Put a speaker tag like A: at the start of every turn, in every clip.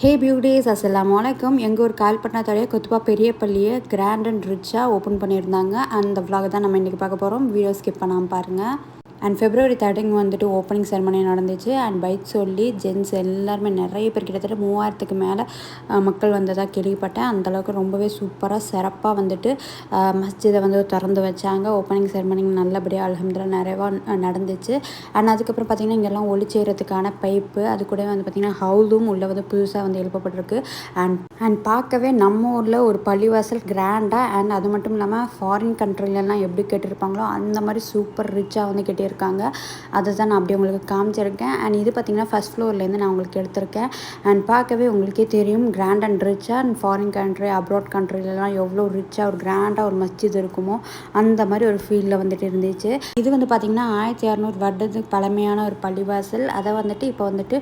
A: ஹே beauties அஸ்லாம் வணக்கம் எங்கள் ஊர் கால்பட்டினத்தோடைய கொத்துப்பா பெரிய பள்ளியை கிராண்ட் அண்ட் ரிச்சாக ஓப்பன் பண்ணியிருந்தாங்க. அந்த vlog தான் நம்ம இன்றைக்கி பார்க்க போகிறோம் வீடியோ ஸ்கிப் பண்ணாமல் பாருங்கள் அண்ட் ஃபெப்ரவரி தேர்ட்டின் வந்துட்டு ஓப்பனிங் செரமனி நடந்துச்சு. அண்ட் பைக் சொல்லி ஜென்ஸ் எல்லாருமே நிறைய பேர் கிட்டத்தட்ட மூவாயிரத்துக்கு மேலே மக்கள் வந்ததாக கேள்விப்பட்டேன். அந்தளவுக்கு ரொம்பவே சூப்பராக சிறப்பாக வந்துட்டு மஸ்ஜிதை வந்து திறந்து வச்சாங்க. ஓப்பனிங் செரமனி நல்லபடியாக அலமதுல நிறைவாக நடந்துச்சு. அண்ட் அதுக்கப்புறம் பார்த்திங்கன்னா இங்கெல்லாம் ஒளிச்சேறதுக்கான பைப்பு அது கூட வந்து பார்த்திங்கன்னா ஹவுலும் உள்ளே வந்து புதுசாக வந்து எழுப்பப்பட்டிருக்கு. அண்ட் அண்ட் பார்க்கவே நம்ம ஊரில் ஒரு பள்ளிவாசல் கிராண்டாக அண்ட் அது மட்டும் இல்லாமல் ஃபாரின் கண்ட்ரிலலாம் எப்படி கேட்டிருப்பாங்களோ அந்த மாதிரி சூப்பர் ரிச்சாக வந்து கட்டியிருக்காங்க அதை தான் நான் அப்படி உங்களுக்கு காமிச்சிருக்கேன். அண்ட் இது பார்த்திங்கன்னா ஃபஸ்ட் ஃப்ளோர்லேருந்து நான் உங்களுக்கு எடுத்திருக்கேன். அண்ட் பார்க்கவே உங்களுக்கே தெரியும் கிராண்ட் அண்ட் ரிச்சாக அண்ட் ஃபாரின் கண்ட்ரி அப்ராட் கண்ட்ரிலலாம் எவ்வளோ ரிச்சாக ஒரு கிராண்டாக ஒரு மஸ்ஜித் இருக்குமோ அந்த மாதிரி ஒரு ஃபீல்டில் வந்துட்டு இருந்துச்சு. இது வந்து பார்த்திங்கன்னா ஆயிரத்தி இரநூறு வருடத்துக்கு பழமையான ஒரு பள்ளிவாசல். அதை வந்துட்டு இப்போ வந்துட்டு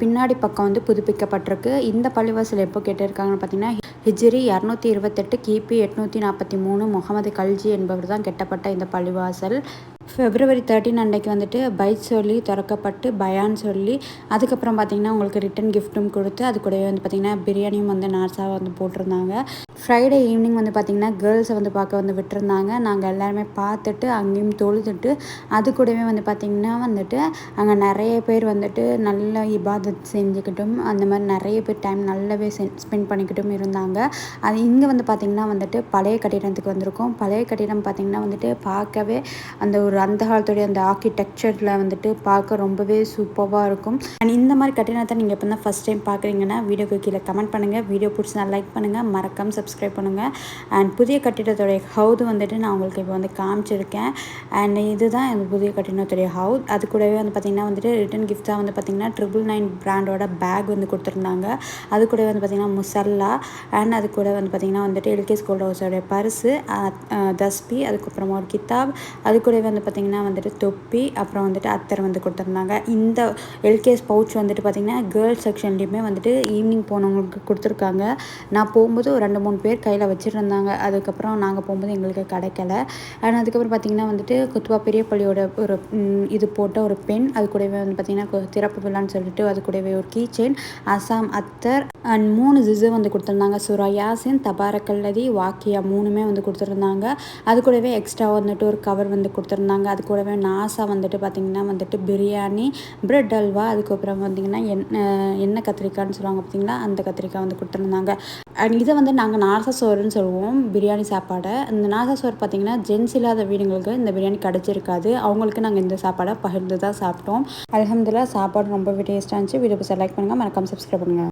A: பின்னாடி பக்கம் வந்து புதுப்பிக்கப்பட்டிருக்கு. இந்த பள்ளிவாசல் எப்போ கேட்டிருக்காங்கன்னு பார்த்தீங்கன்னா ஹிஜ்ரி இரநூத்தி இருபத்தெட்டு கிபி எட்நூற்றி நாற்பத்தி மூணு முகமது கல்ஜி என்பவர் தான் கெட்டப்பட்ட இந்த பள்ளிவாசல். ஃபெப்ரவரி தேர்ட்டின் அன்னைக்கு வந்துட்டு பைக் சொல்லி திறக்கப்பட்டு பயான் சொல்லி அதுக்கப்புறம் பார்த்திங்கன்னா உங்களுக்கு ரிட்டன் கிஃப்ட்டும் கொடுத்து அது கூடவே வந்து பார்த்திங்கன்னா பிரியாணியும் வந்து நார்ஸாக வந்து போட்டிருந்தாங்க. ஃப்ரைடே ஈவினிங் வந்து பார்த்திங்கன்னா கேர்ள்ஸை வந்து பார்க்க வந்து விட்டுருந்தாங்க. நாங்கள் எல்லாருமே பார்த்துட்டு அங்கேயும் தொழுதுட்டு அது கூடவே வந்து பார்த்திங்கன்னா வந்துட்டு அங்கே நிறைய பேர் வந்துட்டு நல்ல இபாதத் செஞ்சுக்கிட்டும் அந்த மாதிரி நிறைய பேர் டைம் நல்லாவே ஸ்பெண்ட் பண்ணிக்கிட்டும் இருந்தாங்க. அது இங்கே வந்து பார்த்திங்கன்னா வந்துட்டு பழைய கட்டிடத்துக்கு வந்திருக்கோம். பழைய கட்டிடம் பார்த்திங்கன்னா வந்துட்டு பார்க்கவே அந்த ஒரு அந்த காலத்துடைய அந்த ஆர்கிடெக்சரில் வந்துட்டு பார்க்க ரொம்பவே சூப்பராக இருக்கும். அண்ட் இந்த மாதிரி கட்டிடத்தை நீங்கள் இப்போ தான் ஃபஸ்ட் டைம் பார்க்குறீங்கன்னா வீடியோக்கு கீழே கமெண்ட் பண்ணுங்கள் வீடியோ பிடிச்சினா லைக் பண்ணுங்கள் மறக்காம சப்ஸ்கிரைப் பண்ணுங்கள் அண்ட் புதிய கட்டிடத்துடைய ஹவுது வந்துட்டு நான் உங்களுக்கு இப்போ வந்து காமிச்சிருக்கேன். அண்ட் இதுதான் இந்த புதிய கட்டிடத்துடைய ஹவுத் அது கூடவே வந்து பார்த்திங்கன்னா வந்துட்டு ரிட்டன் கிஃப்டாக வந்து பார்த்திங்கன்னா ட்ரிபிள் நைன் பிராண்டோட பேக் வந்து கொடுத்துருந்தாங்க. அது கூட வந்து பார்த்திங்கன்னா முசல்லா அண்ட் அது கூட வந்து பார்த்திங்கன்னா வந்துட்டு எல்கே ஸ்கூல் ஹவுஸோடைய பர்ஸு தஸ்பி அதுக்கப்புறமா ஒரு கித்தாப். அது கூடவே வந்து பார்த்திங்கன்னா வந்துட்டு தொப்பி அப்புறம் வந்துட்டு அத்தர் வந்து கொடுத்துருந்தாங்க. இந்த எல்கேஎஸ் பவுச் வந்துட்டு பார்த்திங்கன்னா கேர்ள்ஸ் செக்ஷன்லேயுமே வந்துட்டு ஈவினிங் போனவங்களுக்கு கொடுத்துருக்காங்க. நான் போகும்போது ஒரு ரெண்டு மூணு பேர் கையில் வச்சுருந்தாங்க. அதுக்கப்புறம் நாங்கள் போகும்போது எங்களுக்கு கிடைக்கல. ஆனால் அதுக்கப்புறம் பார்த்திங்கன்னா வந்துட்டு குத்துவா பெரிய பள்ளியோட ஒரு இது போட்ட ஒரு பெண் அது கூடவே வந்து பார்த்திங்கன்னா திறப்பு விழான்னு சொல்லிட்டு அது கூடவே ஒரு கீ செயின் அசாம் அத்தர் அண்ட் மூணு ஜிஸு வந்து கொடுத்துருந்தாங்க. சுரா யாசின் தபாரக்கல்லதி வாக்கியா மூணுமே வந்து கொடுத்துருந்தாங்க. அது கூடவே எக்ஸ்ட்ரா வந்துட்டு ஒரு கவர் வந்து கொடுத்துருந்தாங்க. அது கூடவே நாசா வந்துட்டு பார்த்திங்கன்னா வந்துட்டு பிரியாணி பிரெட் அல்வா அதுக்கப்புறம் பார்த்திங்கன்னா என்ன என்ன எண்ணெய் கத்திரிக்காய்னு சொல்லுவாங்க பார்த்திங்களா அந்த கத்திரிக்காய் வந்து கொடுத்துருந்தாங்க. அண்ட் இதை வந்து நாங்கள் நாசா சோறுன்னு சொல்லுவோம் பிரியாணி சாப்பாடை. இந்த நாசா சோறு பார்த்திங்கன்னா ஜென்ஸ் இல்லாத வீடுங்களுக்கு இந்த பிரியாணி கிடச்சிருக்காது. அவங்களுக்கு நாங்கள் இந்த சாப்பாடை பகிர்ந்து தான் சாப்பிட்டோம். அலமதுல்லா சாப்பாடு ரொம்பவே டேஸ்ட்டாக இருந்துச்சு. வீடியோ செலக்ட் பண்ணுங்கள் மறக்காமல் சப்ஸ்கிரைப் பண்ணுங்கள்